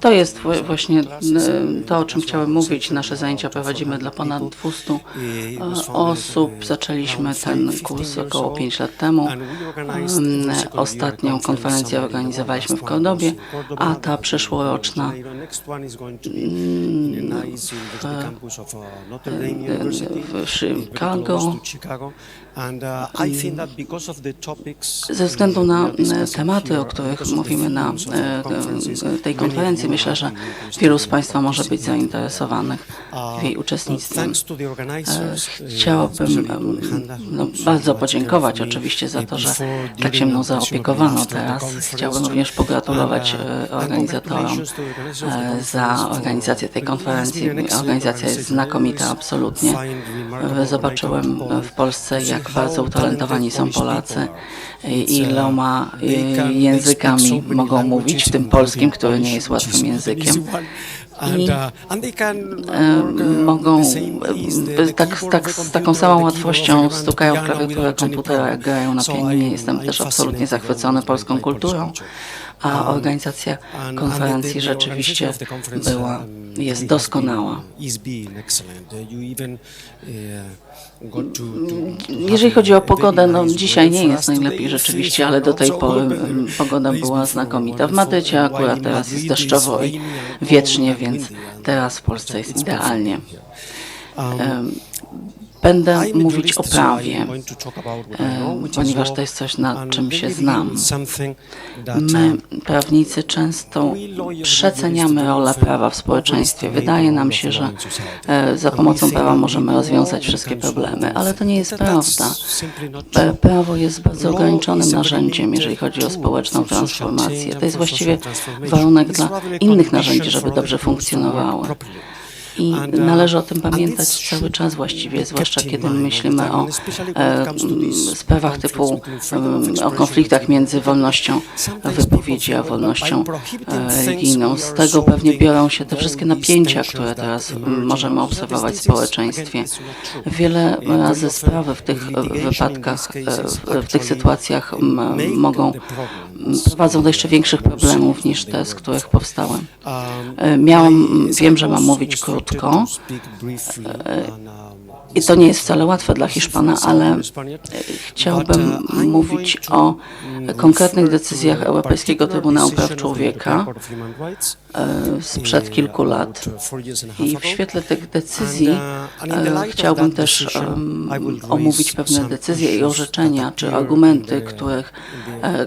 to. Jest wła- właśnie e, to, o czym chciałem mówić. Nasze zajęcia prowadzimy dla ponad 200 e, osób. Zaczęliśmy ten kurs około 5 lat temu. Em, Ostatnią konferencję organizowaliśmy w Kordobie, a ta przyszłoroczna w Chicago. Ze względu na tematy, o których mówimy na e, e, tej konferencji, myślę, że wielu z Państwa może być zainteresowanych jej uczestnictwem. E, Chciałabym em, no, bardzo podziękować oczywiście za to, że tak się mną zaopiekowano teraz. Chciałbym również pogratulować organizatorom za organizację tej konferencji. Organizacja jest znakomita, absolutnie. Zobaczyłem w Polsce, jak bardzo utalentowani są Polacy iloma e, językami mogą mówić, w tym polskim, który nie jest łatwym językiem. I e, mogą e, tak, tak, z taką samą łatwością stukają w klawiaturę komputera, jak grają na pianinie. Jestem też absolutnie zachwycony polską kulturą, a organizacja konferencji rzeczywiście była, jest doskonała. Jeżeli chodzi o pogodę, no dzisiaj nie jest najlepiej rzeczywiście, ale do tej pory mm, pogoda była znakomita. W Madrycie akurat teraz jest deszczowo i wietrznie, więc teraz w Polsce jest idealnie. Będę mówić o prawie, em, ponieważ to jest coś, nad czym się znam. My, prawnicy, często przeceniamy rolę prawa w społeczeństwie. Wydaje nam się, że e, za pomocą prawa możemy rozwiązać wszystkie problemy, ale to nie jest prawda. E, Prawo jest bardzo ograniczonym narzędziem, jeżeli chodzi o społeczną transformację. To jest właściwie warunek dla innych narzędzi, żeby dobrze funkcjonowały. I należy o tym pamiętać cały czas właściwie, zwłaszcza kiedy myślimy o e, sprawach typu em, o konfliktach między wolnością wypowiedzi a wolnością e, religijną. Z tego pewnie biorą się te wszystkie napięcia, które teraz możemy obserwować w społeczeństwie. Wiele razy sprawy w tych e, wypadkach, e, w tych sytuacjach mogą prowadzą do jeszcze większych problemów niż te, z których powstałem. E, Miałam, wiem, że mam mówić krótko. 4 ans. I to nie jest wcale łatwe dla Hiszpana, ale e, chciałbym mówić o konkretnych decyzjach Europejskiego Trybunału Praw Człowieka e, sprzed kilku lat. I w świetle tych decyzji e, chciałbym też omówić pewne decyzje i orzeczenia, czy argumenty, których,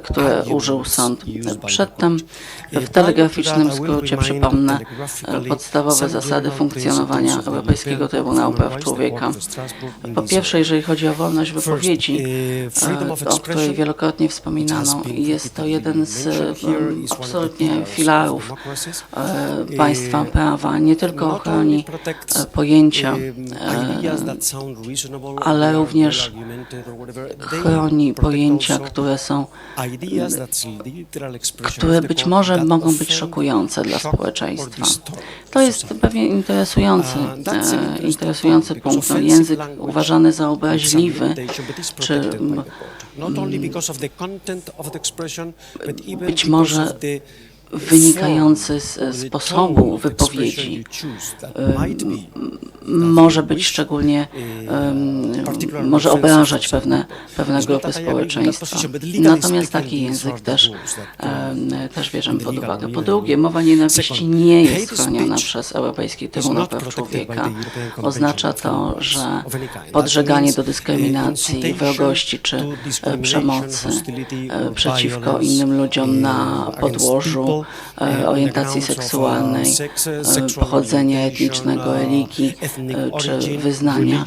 które użył sąd. Przedtem w telegraficznym skrócie przypomnę podstawowe zasady funkcjonowania Europejskiego Trybunału Praw Człowieka. Po pierwsze, jeżeli chodzi o wolność wypowiedzi, e, o której wielokrotnie wspominano, jest to jeden z e, absolutnie filarów e, państwa prawa. Nie tylko chroni e, pojęcia, e, ale również chroni pojęcia, które są, które być może mogą być szokujące dla społeczeństwa. To jest pewnie interesujący, e, interesujący punkt. Język uważany za obraźliwy, czy być może wynikający z sposobu wypowiedzi. może być szczególnie, em, może obrażać pewne, pewne grupy społeczeństwa. Natomiast taki język też, em, też bierzemy pod uwagę. Po drugie, mowa nienawiści nie jest chroniona przez Europejski Trybunał Praw Człowieka. Oznacza to, że podżeganie do dyskryminacji, wrogości czy e, przemocy e, przeciwko innym ludziom na podłożu. e, orientacji seksualnej, e, pochodzenia etnicznego, religii e, czy wyznania.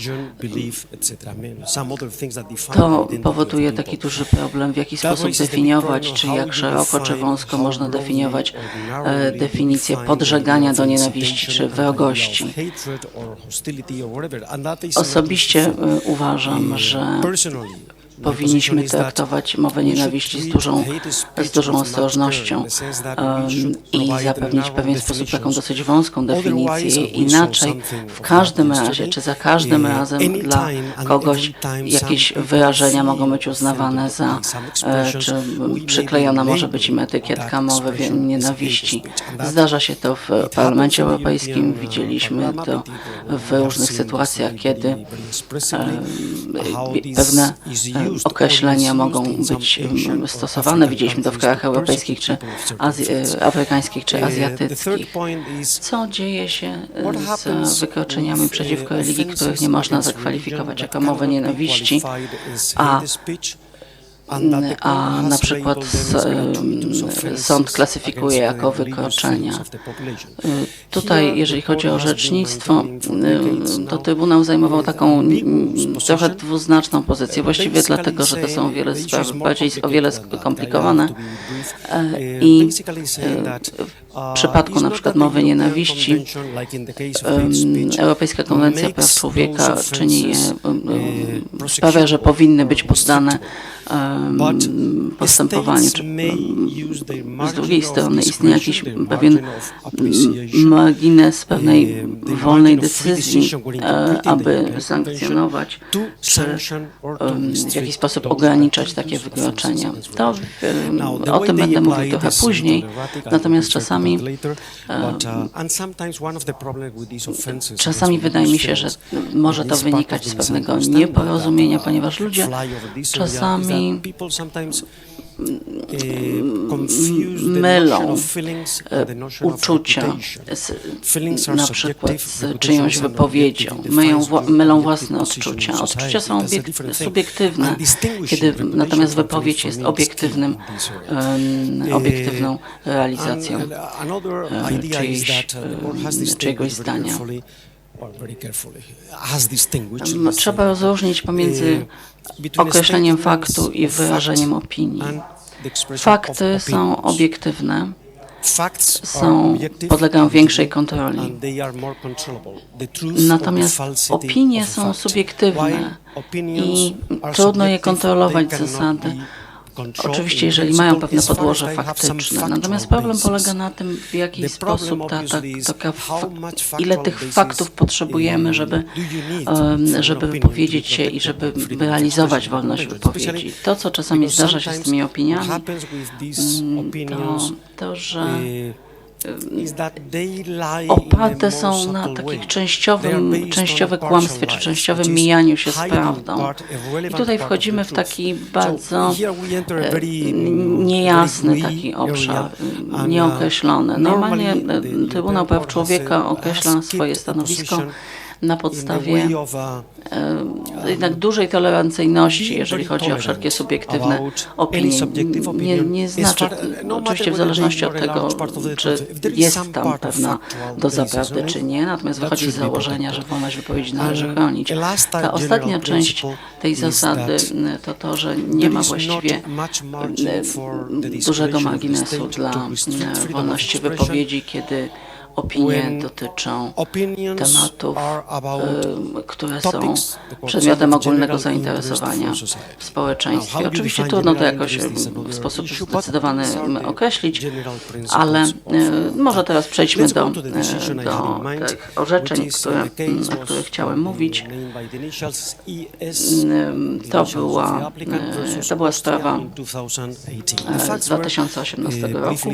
To powoduje taki duży problem, w jaki sposób definiować, czy jak szeroko, czy wąsko można definiować e, definicję podżegania do nienawiści czy wrogości. Osobiście e, uważam, że powinniśmy traktować mowę nienawiści z dużą, z dużą ostrożnością em, i zapewnić w pewien sposób taką dosyć wąską definicję. Inaczej w każdym razie, czy za każdym razem dla kogoś jakieś wyrażenia mogą być uznawane za, e, czy przyklejona może być im etykietka mowy nienawiści. Zdarza się to w Parlamencie Europejskim, widzieliśmy to w różnych sytuacjach, kiedy e, pewne określenia mogą być em, stosowane. Widzieliśmy to w krajach europejskich, czy Azji- e, afrykańskich, czy azjatyckich. Co dzieje się e, z wykroczeniami przeciwko religii, których nie można zakwalifikować jako mowę nienawiści, a a na przykład sąd klasyfikuje jako wykroczenia. Y, Tutaj, jeżeli chodzi o orzecznictwo, y, to Trybunał zajmował taką mm, trochę dwuznaczną pozycję, właściwie dlatego, że to są o wiele spraw bardziej o wiele skomplikowane. I w przypadku na przykład mowy nienawiści Europejska Konwencja Praw Człowieka czyni je, sprawia, że powinny być poddane postępowaniu. Czy, z drugiej strony istnieje jakiś pewien margines pewnej wolnej decyzji, e, aby sankcjonować czy w jakiś sposób ograniczać takie wykroczenia. To, o tym będę mówił trochę później, natomiast czasami Czasami wydaje mi się, że może to wynikać z pewnego nieporozumienia, ponieważ ludzie czasami mylą e, uczucia z, na przykład z czyjąś wypowiedzią, wła- mylą własne odczucia. Odczucia są subiektywne, kiedy natomiast wypowiedź jest obiektywnym, em, obiektywną realizacją. e, czyjejś, em, czyjegoś zdania. M, Trzeba rozróżnić pomiędzy określeniem faktu i wyrażeniem opinii. Fakty są obiektywne, są, podlegają większej kontroli. Natomiast opinie są subiektywne i trudno je kontrolować z zasady. Oczywiście, jeżeli mają pewne podłoże faktyczne. Natomiast problem polega na tym, w jaki sposób ta, ta, taka, ile tych faktów potrzebujemy, żeby, żeby wypowiedzieć się i żeby realizować wolność wypowiedzi. To, co czasami zdarza się z tymi opiniami, to, to że oparte są na takich częściowym, częściowe kłamstwie czy częściowym mijaniu się z prawdą. I tutaj wchodzimy w taki bardzo e, niejasny taki obszar, e, nieokreślony. Normalnie e, Trybunał Praw Człowieka określa swoje stanowisko na podstawie e, jednak dużej tolerancyjności, jeżeli chodzi o wszelkie subiektywne opinie. Nie, nie znaczy, oczywiście w zależności od tego, czy jest tam pewna doza prawdy, czy nie, natomiast wychodzi z założenia, że wolność wypowiedzi należy chronić. Ta ostatnia część tej zasady m, to to, że nie ma właściwie m, dużego marginesu dla m, wolności wypowiedzi, kiedy opinie dotyczą tematów, em, które są przedmiotem ogólnego zainteresowania w społeczeństwie. Oczywiście trudno to jakoś w sposób zdecydowany określić, ale e, może teraz przejdźmy do, e, do tych orzeczeń, które, m, o których chciałem mówić. Em, To była, e, to była sprawa e, z 2018 roku.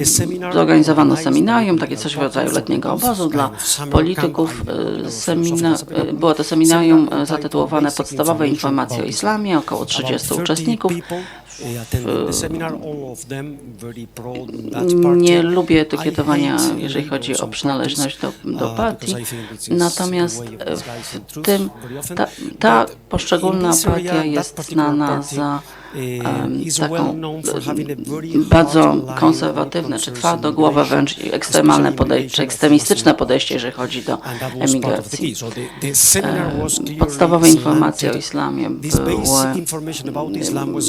E, Zorganizowano seminarium, takie coś w rodzaju letniego obozu dla polityków. E, Semina, e, było to seminarium zatytułowane Podstawowe informacje o islamie, około 30 uczestników. Nie lubię etykietowania, jeżeli chodzi o przynależność do, do partii, natomiast e, w tym ta, ta poszczególna partia jest znana za em, taką bardzo konserwatywne, czy twardogłowe wręcz ekstremalne podejście, czy ekstremistyczne podejście, jeżeli chodzi do emigracji. E, Podstawowe informacje o islamie były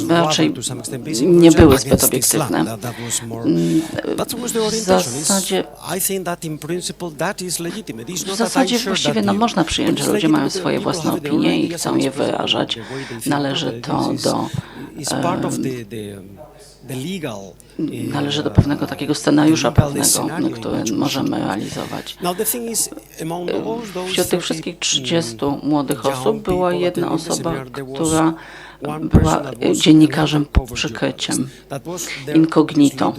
raczej nie były zbyt obiektywne. W zasadzie- W zasadzie właściwie no, można przyjąć, że ludzie mają swoje własne opinie i chcą je wyrażać. Należy to do Należy do pewnego takiego scenariusza prawnego, który możemy realizować. Wśród tych wszystkich 30 młodych osób była jedna osoba, która była dziennikarzem pod przykryciem, incognito.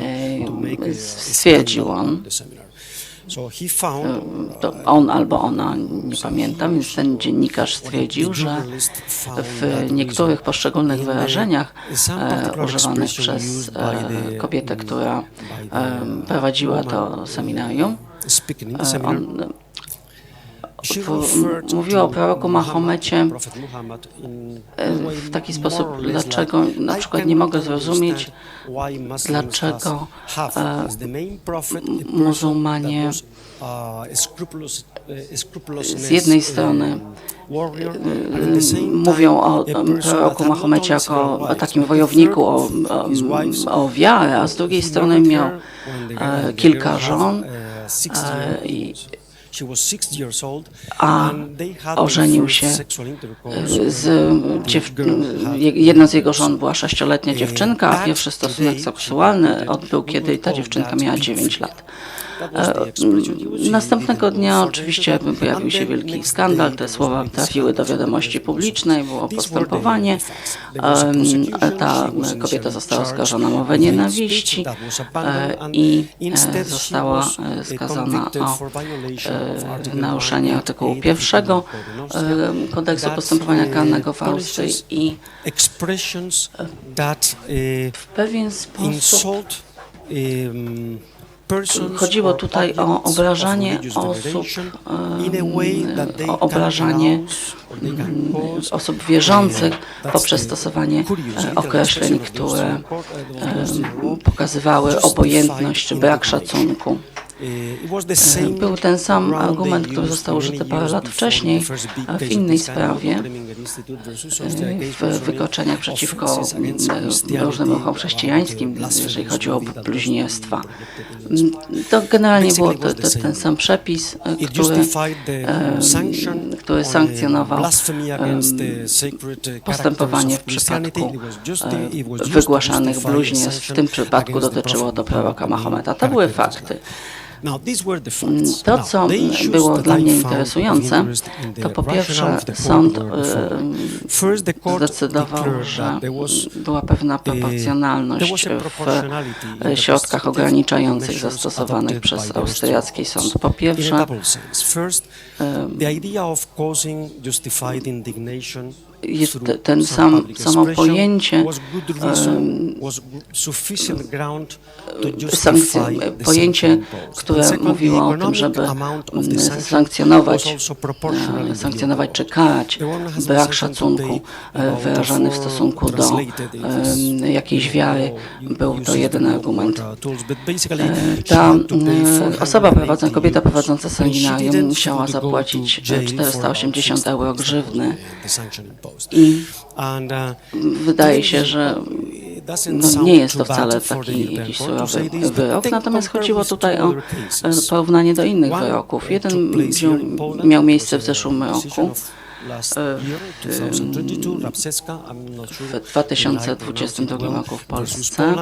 E, Stwierdził on, to on albo ona, nie pamiętam, więc ten dziennikarz stwierdził, że w niektórych poszczególnych wyrażeniach e, używanych przez e, kobietę, która e, prowadziła to seminarium, e, on mówiła o proroku Mahomecie e, w taki sposób, dlaczego na przykład nie mogę zrozumieć, dlaczego e, muzułmanie z jednej strony mówią o proroku Mahomecie jako o takim wojowniku o, o, o wiarę, a z drugiej strony miał e, kilka żon e, i a ożenił się z dziew... jedna z jego żon była sześcioletnia dziewczynka, a pierwszy stosunek seksualny odbył, kiedy ta dziewczynka miała 9 lat. E, Następnego dnia oczywiście pojawił się wielki skandal, te słowa trafiły do wiadomości publicznej, było postępowanie, E, ta kobieta została oskarżona o mowę nienawiści e, i e, została e, skazana o e, naruszenie artykułu pierwszego e, kodeksu postępowania karnego w Austrii i w pewien sposób Chodziło tutaj o obrażanie osób, o obrażanie osób wierzących poprzez stosowanie e, określeń, które e, pokazywały obojętność czy brak szacunku. Był ten sam argument, który został użyty parę lat wcześniej w innej sprawie, w wykroczeniach przeciwko różnym ruchom chrześcijańskim, jeżeli chodzi o bluźnierstwa. To generalnie był to, to, ten sam przepis, który, który sankcjonował postępowanie w przypadku wygłaszanych bluźnierstw. W tym przypadku dotyczyło to proroka Mahometa. To były fakty. To, co było dla mnie interesujące, to po pierwsze sąd e, zdecydował, że była pewna proporcjonalność w środkach ograniczających zastosowanych przez austriacki sąd. Po pierwsze, jest ten sam, samo pojęcie sankcje, pojęcie, które mówiło o tym, żeby sankcjonować, sankcjonować czy karać brak szacunku wyrażany w stosunku do jakiejś wiary, był to jeden argument. Ta osoba prowadząca, kobieta prowadząca seminarium musiała zapłacić 480 euro grzywny i wydaje się, że no, nie jest to wcale taki jakiś surowy wyrok, natomiast chodziło tutaj o porównanie do innych wyroków. Jeden miał miejsce w zeszłym roku. W 2022 roku w Polsce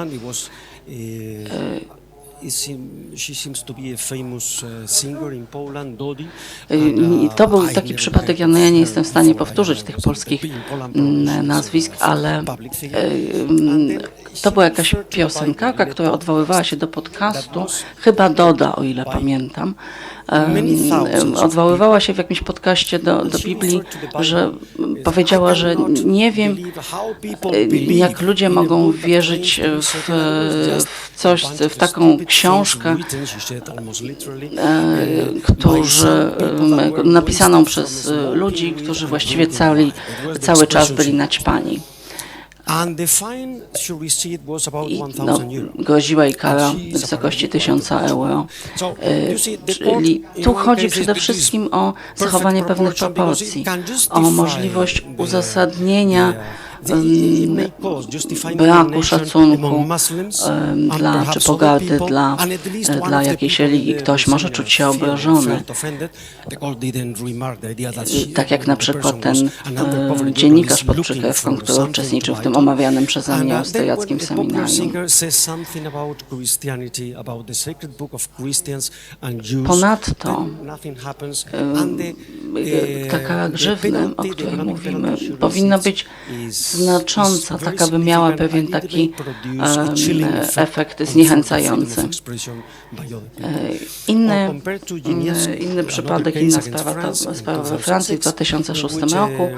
I to był taki przypadek, ja, no ja nie jestem w stanie powtórzyć tych polskich nazwisk, ale to była jakaś piosenkarka, która odwoływała się do podcastu, chyba Doda, o ile pamiętam. Odwoływała się w jakimś podcaście do, do Biblii, że powiedziała, że nie wiem, jak ludzie mogą wierzyć w, w coś, w taką książkę, którzy, napisaną przez ludzi, którzy właściwie cały, cały czas byli naćpani. I no, groziła jej kara w wysokości 1000 euro. Czyli tu chodzi przede wszystkim o zachowanie pewnych proporcji, o możliwość uzasadnienia braku szacunku dla, czy pogardy dla, dla jakiejś religii. Ktoś może czuć się obrażony. Tak jak na przykład ten e, dziennikarz pod przykrywką, który uczestniczył w tym omawianym przeze mnie austriackim seminarium. Ponadto e, ta kara grzywny, o której mówimy, powinna być znacząca, tak aby miała pewien taki efekt zniechęcający. E, Inny, inny, przypadek, inna sprawa to sprawa we Francji w 2006 roku,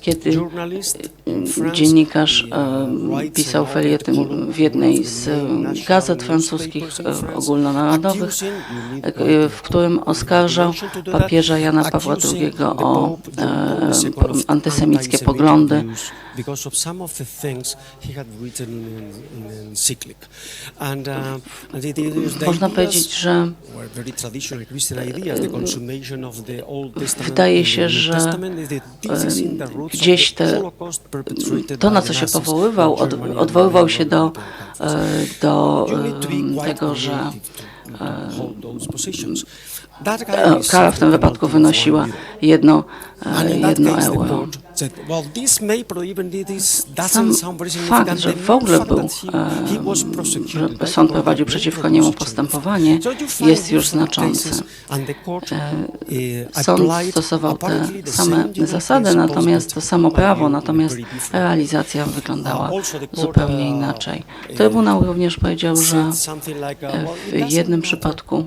kiedy e, dziennikarz pisał felietyn w jednej z gazet francuskich e, ogólnonarodowych, w którym oskarżał papieża Jana Pawła II o antysemickie poglądy. Because of some of the things he had written in, in encyclic. And, uh, and it is Można powiedzieć, że were very traditional Christian ideas, the consummation of the Old Testament Wydaje się, że gdzieś te, to, na co się powoływał, od, odwoływał się do, e, do tego, że e, kara w tym wypadku wynosiła euro. jedno, e, euro. Sam fakt, że w ogóle był, e, że sąd prowadził przeciwko niemu postępowanie, jest już znaczący. Sąd stosował te same zasady, natomiast to samo prawo, natomiast realizacja wyglądała zupełnie uh, inaczej. eh, Trybunał również powiedział, że uh, w jednym przypadku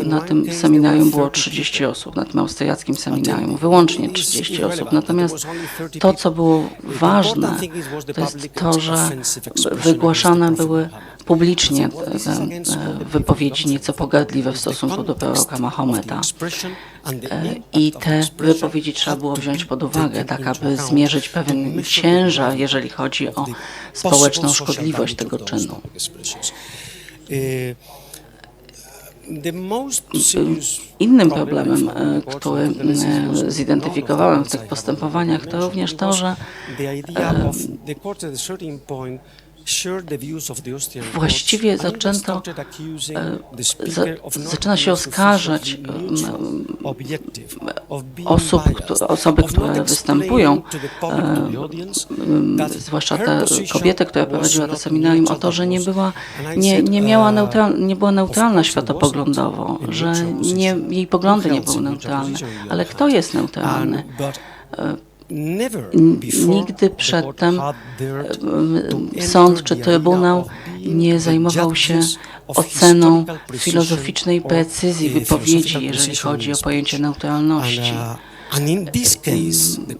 e, na tym seminarium było 30 30 people. osób, na tym austriackim seminarium But wyłącznie it is 30 irrelevant osób. Natomiast was only 30 to, co było ważne, to jest to, że wygłaszane były publicznie te against all e, the wypowiedzi nieco pogardliwe w stosunku do proroka Mahometa. E, I te wypowiedzi trzeba było wziąć pod uwagę, tak aby zmierzyć pewien ciężar, jeżeli chodzi o społeczną szkodliwość tego czynu. Innym problemem, e, który e, zidentyfikowałem w tych postępowaniach, to również to, że właściwie zaczęto, e, zaczyna się oskarżać being osób, osoby, które występują, that zwłaszcza position kobietę, która prowadziła to seminarium, o to, że nie była, nie, nie miała uh, neutral, nie była neutralna światopoglądowo, że nie, jej poglądy nie były neutralne. Ale kto jest neutralny? Nigdy przedtem sąd czy trybunał nie zajmował się oceną filozoficznej precyzji wypowiedzi, jeżeli chodzi o pojęcie neutralności.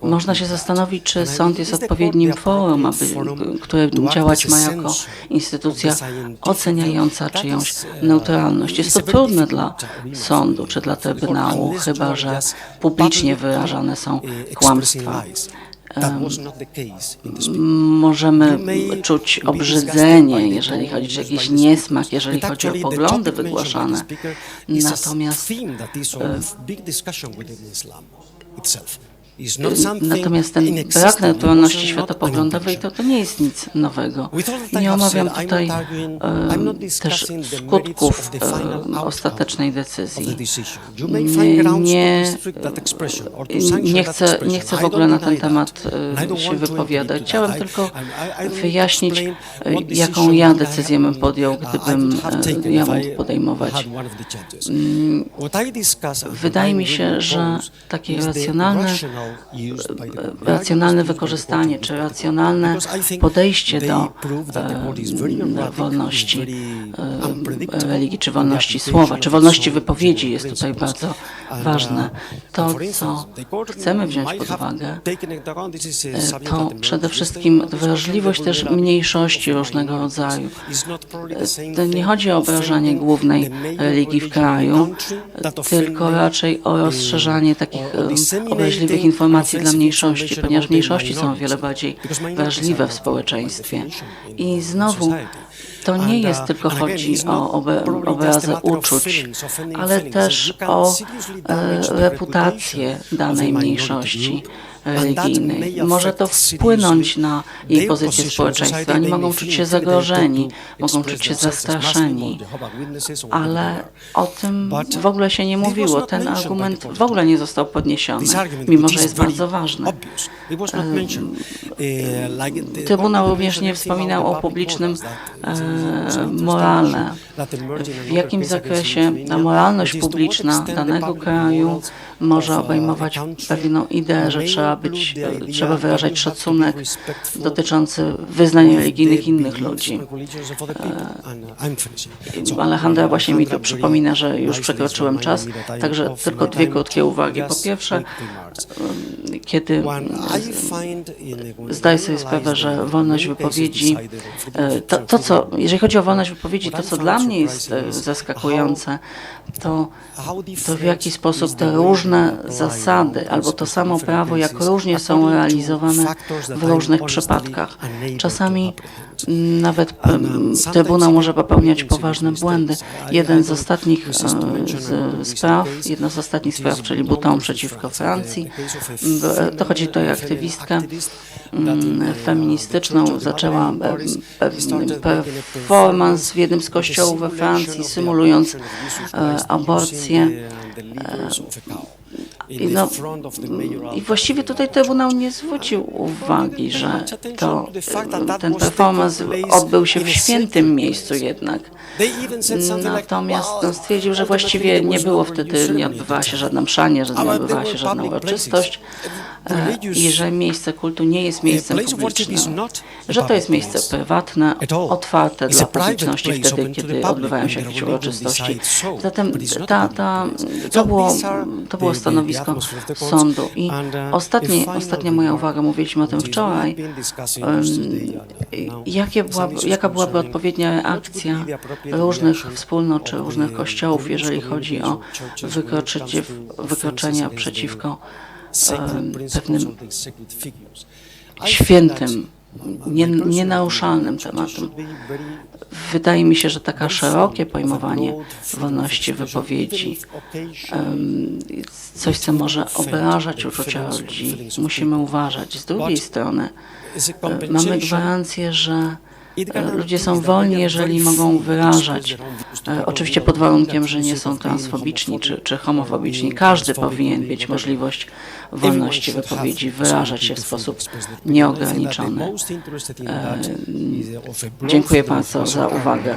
Można się zastanowić, czy sąd jest odpowiednim forum, aby, które działać ma jako instytucja oceniająca czyjąś neutralność. Jest to trudne dla sądu czy dla trybunału, chyba że publicznie wyrażane są expressing kłamstwa. Możemy czuć obrzydzenie, jeżeli chodzi o jakiś niesmak, jeżeli chodzi o poglądy wygłaszane. Natomiast itself. Natomiast ten brak neutralności światopoglądowej to, to nie jest nic nowego. Nie omawiam tutaj e, też skutków e, ostatecznej decyzji. Nie- nie- chcę, nie chcę w ogóle na ten temat e, się wypowiadać. Chciałem tylko wyjaśnić, e, jaką ja decyzję bym podjął, gdybym e, if mógł podejmować. and Wydaje mi się, że takie racjonalne, racjonalne wykorzystanie, czy racjonalne podejście do e, wolności e, religii, czy wolności słowa, czy wolności wypowiedzi jest tutaj bardzo And, uh, ważne. To, co chcemy wziąć pod uwagę, a e, to przede wszystkim wrażliwość też mniejszości różnego rodzaju. same To nie chodzi o obrażanie głównej religii w kraju, tylko raczej o eh, rozszerzanie takich obraźliwych informacji dla mniejszości, ponieważ mniejszości są o wiele bardziej are w społeczeństwie. I znowu to nie jest tylko chodzi o obrazy uczuć, ale też o reputację danej mniejszości. Group religijnej. Może to wpłynąć na jej pozycję społeczeństwa. Oni mogą czuć się zagrożeni, mogą czuć się zastraszeni, ale o tym w ogóle się nie mówiło. Ten argument w ogóle nie został podniesiony, mimo że jest bardzo ważny. Trybunał również nie wspominał o publicznym e, morale. W jakim zakresie ta moralność publiczna danego kraju może obejmować pewną ideę, że trzeba być, e, trzeba wyrażać szacunek dotyczący wyznań religijnych innych ludzi. Alejandra właśnie mi tu przypomina, że już przekroczyłem czas, także tylko dwie krótkie uwagi. Po pierwsze, kiedy zdaję sobie sprawę, że wolność wypowiedzi, e, to, to co, jeżeli chodzi o wolność wypowiedzi, to co dla mnie jest e, zaskakujące, to, to w jaki sposób te różne zasady albo to samo prawo, jak różnie są realizowane w różnych przypadkach. Czasami nawet em, Trybunał może popełniać poważne błędy. Jeden z ostatnich e, spraw, jedna z ostatnich spraw, czyli Butą przeciwko Francji, dochodzi tutaj aktywistka mm, feministyczną, zaczęła performance w jednym z kościołów we Francji, symulując e, aborcję. I, no, I właściwie tutaj Trybunał nie zwrócił uwagi, że to, ten performance odbył się w świętym miejscu jednak. Natomiast no, stwierdził, że właściwie nie było wtedy, nie odbywała się żadna msza, nie że nie odbywała się żadna uroczystość e, i że miejsce kultu nie jest miejscem publicznym, że to jest miejsce prywatne, otwarte dla publiczności wtedy, kiedy odbywają się jakieś uroczystości. Zatem ta, ta, to, było, to było stanowisko sądu. I ostatnie, ostatnia moja uwaga, mówiliśmy o tym wczoraj, em, jakie była, jaka byłaby odpowiednia reakcja różnych wspólnot czy różnych kościołów, jeżeli chodzi o wykroczenie, wykroczenia przeciwko em, pewnym świętym, nie, nienaruszalnym tematem. Wydaje mi się, że taka szerokie pojmowanie wolności wypowiedzi, coś, co może obrażać uczucia ludzi, musimy uważać. Z drugiej strony e, mamy gwarancję, że ludzie są wolni, jeżeli mogą wyrażać, e, oczywiście pod warunkiem, że nie są transfobiczni czy, czy homofobiczni. Każdy powinien mieć możliwość wolności wypowiedzi, wyrażać się w sposób nieograniczony. Dziękuję bardzo za uwagę.